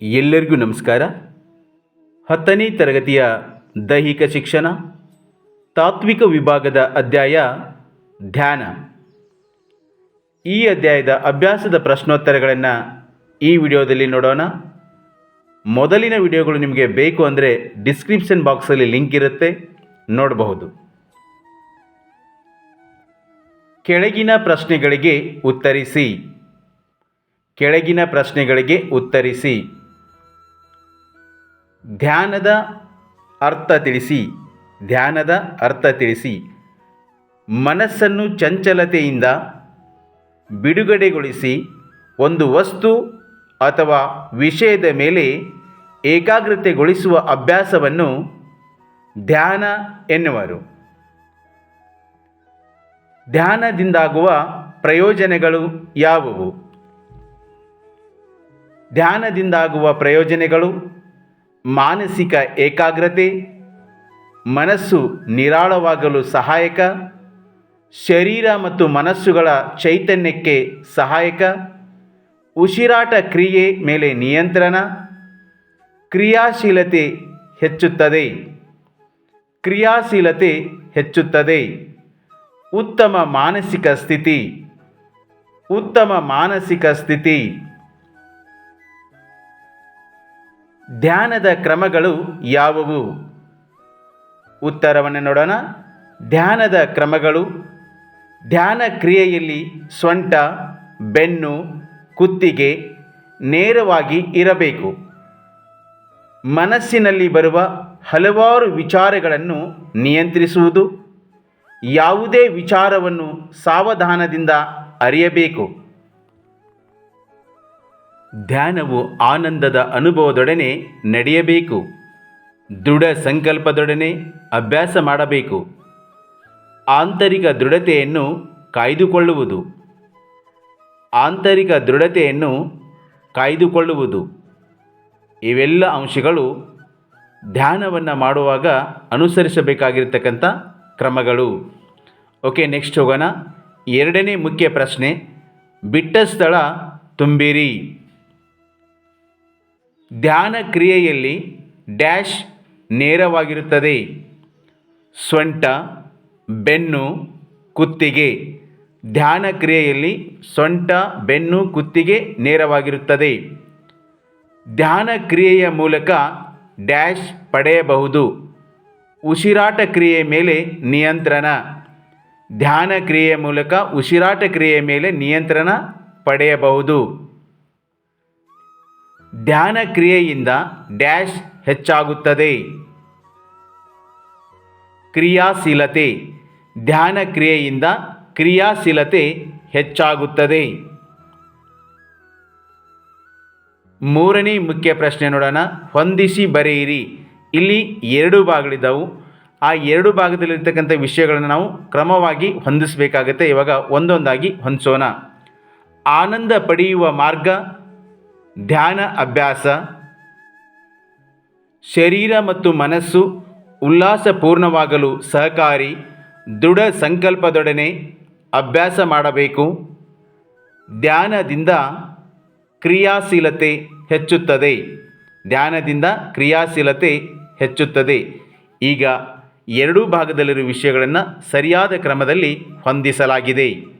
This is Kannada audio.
ಎಲ್ಲರಿಗೂ ನಮಸ್ಕಾರ. ಹತ್ತನೇ ತರಗತಿಯ ದೈಹಿಕ ಶಿಕ್ಷಣ, ತಾತ್ವಿಕ ವಿಭಾಗದ ಅಧ್ಯಾಯ ಧ್ಯಾನ. ಈ ಅಧ್ಯಾಯದ ಅಭ್ಯಾಸದ ಪ್ರಶ್ನೋತ್ತರಗಳನ್ನು ಈ ವಿಡಿಯೋದಲ್ಲಿ ನೋಡೋಣ. ಮೊದಲಿನ ವಿಡಿಯೋಗಳು ನಿಮಗೆ ಬೇಕು ಅಂದರೆ ಡಿಸ್ಕ್ರಿಪ್ಷನ್ ಬಾಕ್ಸಲ್ಲಿ ಲಿಂಕ್ ಇರುತ್ತೆ, ನೋಡಬಹುದು. ಕೆಳಗಿನ ಪ್ರಶ್ನೆಗಳಿಗೆ ಉತ್ತರಿಸಿ. ಕೆಳಗಿನ ಪ್ರಶ್ನೆಗಳಿಗೆ ಉತ್ತರಿಸಿ. ಧ್ಯಾನದ ಅರ್ಥ ತಿಳಿಸಿ, ಧ್ಯಾನದ ಅರ್ಥ ತಿಳಿಸಿ. ಮನಸ್ಸನ್ನು ಚಂಚಲತೆಯಿಂದ ಬಿಡುಗಡೆಗೊಳಿಸಿ ಒಂದು ವಸ್ತು ಅಥವಾ ವಿಷಯದ ಮೇಲೆ ಏಕಾಗ್ರತೆಗೊಳಿಸುವ ಅಭ್ಯಾಸವನ್ನು ಧ್ಯಾನ ಎನ್ನುವರು. ಧ್ಯಾನದಿಂದಾಗುವ ಪ್ರಯೋಜನಗಳು ಯಾವುವು? ಧ್ಯಾನದಿಂದಾಗುವ ಪ್ರಯೋಜನಗಳು ಮಾನಸಿಕ ಏಕಾಗ್ರತೆ, ಮನಸ್ಸು ನಿರಾಳವಾಗಲು ಸಹಾಯಕ, ಶರೀರ ಮತ್ತು ಮನಸ್ಸುಗಳ ಚೈತನ್ಯಕ್ಕೆ ಸಹಾಯಕ, ಉಸಿರಾಟ ಕ್ರಿಯೆ ಮೇಲೆ ನಿಯಂತ್ರಣ, ಕ್ರಿಯಾಶೀಲತೆ ಹೆಚ್ಚುತ್ತದೆ. ಕ್ರಿಯಾಶೀಲತೆ ಹೆಚ್ಚುತ್ತದೆ. ಉತ್ತಮ ಮಾನಸಿಕ ಸ್ಥಿತಿ, ಉತ್ತಮ ಮಾನಸಿಕ ಸ್ಥಿತಿ. ಧ್ಯಾನದ ಕ್ರಮಗಳು ಯಾವುವು? ಉತ್ತರವನ್ನು ನೋಡೋಣ. ಧ್ಯಾನದ ಕ್ರಮಗಳು. ಧ್ಯಾನ ಕ್ರಿಯೆಯಲ್ಲಿ ಸೊಂಟ, ಬೆನ್ನು, ಕುತ್ತಿಗೆ ನೇರವಾಗಿ ಇರಬೇಕು. ಮನಸ್ಸಿನಲ್ಲಿ ಬರುವ ಹಲವಾರು ವಿಚಾರಗಳನ್ನು ನಿಯಂತ್ರಿಸುವುದು. ಯಾವುದೇ ವಿಚಾರವನ್ನು ಸಾವಧಾನದಿಂದ ಅರಿಯಬೇಕು. ಧ್ಯಾನವು ಆನಂದದ ಅನುಭವದೊಡನೆ ನಡೆಯಬೇಕು. ದೃಢ ಸಂಕಲ್ಪದೊಡನೆ ಅಭ್ಯಾಸ ಮಾಡಬೇಕು. ಆಂತರಿಕ ದೃಢತೆಯನ್ನು ಕಾಯ್ದುಕೊಳ್ಳುವುದು. ಆಂತರಿಕ ದೃಢತೆಯನ್ನು ಕಾಯ್ದುಕೊಳ್ಳುವುದು. ಇವೆಲ್ಲ ಅಂಶಗಳು ಧ್ಯಾನವನ್ನು ಮಾಡುವಾಗ ಅನುಸರಿಸಬೇಕಾಗಿರ್ತಕ್ಕಂಥ ಕ್ರಮಗಳು. ಓಕೆ, ನೆಕ್ಸ್ಟ್ ಹೋಗೋಣ. ಎರಡನೇ ಮುಖ್ಯ ಪ್ರಶ್ನೆ ಬಿಟ್ಟ ಸ್ಥಳ ತುಂಬಿರಿ. ಧ್ಯಾನ ಕ್ರಿಯೆಯಲ್ಲಿ ಡ್ಯಾಶ್ ನೇರವಾಗಿರುತ್ತದೆ. ಸೊಂಟ ಬೆನ್ನು, ಕುತ್ತಿಗೆ. ಧ್ಯಾನ ಕ್ರಿಯೆಯಲ್ಲಿ ಸೊಂಟ ಬೆನ್ನು, ಕುತ್ತಿಗೆ ನೇರವಾಗಿರುತ್ತದೆ. ಧ್ಯಾನ ಕ್ರಿಯೆಯ ಮೂಲಕ ಡ್ಯಾಶ್ ಪಡೆಯಬಹುದು. ಉಸಿರಾಟ ಕ್ರಿಯೆ ಮೇಲೆ ನಿಯಂತ್ರಣ. ಧ್ಯಾನ ಕ್ರಿಯೆಯ ಮೂಲಕ ಉಸಿರಾಟ ಕ್ರಿಯೆಯ ಮೇಲೆ ನಿಯಂತ್ರಣ ಪಡೆಯಬಹುದು. ಧ್ಯಾನ ಕ್ರಿಯೆಯಿಂದ ಡ್ಯಾಶ್ ಹೆಚ್ಚಾಗುತ್ತದೆ. ಕ್ರಿಯಾಶೀಲತೆ. ಧ್ಯಾನ ಕ್ರಿಯೆಯಿಂದ ಕ್ರಿಯಾಶೀಲತೆ ಹೆಚ್ಚಾಗುತ್ತದೆ. ಮೂರನೇ ಮುಖ್ಯ ಪ್ರಶ್ನೆ ನೋಡೋಣ. ಹೊಂದಿಸಿ ಬರೆಯಿರಿ. ಇಲ್ಲಿ ಎರಡು ಭಾಗಗಳಿದ್ದಾವೆ. ಆ ಎರಡು ಭಾಗದಲ್ಲಿರ್ತಕ್ಕಂಥ ವಿಷಯಗಳನ್ನು ನಾವು ಕ್ರಮವಾಗಿ ಹೊಂದಿಸಬೇಕಾಗುತ್ತೆ. ಇವಾಗ ಒಂದೊಂದಾಗಿ ಹೊಂದಿಸೋಣ. ಆನಂದ ಪಡೆಯುವ ಮಾರ್ಗ ಧ್ಯಾನ, ಅಭ್ಯಾಸ, ಶರೀರ ಮತ್ತು ಮನಸ್ಸು ಉಲ್ಲಾಸಪೂರ್ಣವಾಗಲು ಸಹಕಾರಿ, ದೃಢ ಸಂಕಲ್ಪದೊಡನೆ ಅಭ್ಯಾಸ ಮಾಡಬೇಕು. ಧ್ಯಾನದಿಂದ ಕ್ರಿಯಾಶೀಲತೆ ಹೆಚ್ಚುತ್ತದೆ. ಧ್ಯಾನದಿಂದ ಕ್ರಿಯಾಶೀಲತೆ ಹೆಚ್ಚುತ್ತದೆ. ಈಗ ಎರಡೂ ಭಾಗದಲ್ಲಿರುವ ವಿಷಯಗಳನ್ನು ಸರಿಯಾದ ಕ್ರಮದಲ್ಲಿ ಹೊಂದಿಸಲಾಗಿದೆ.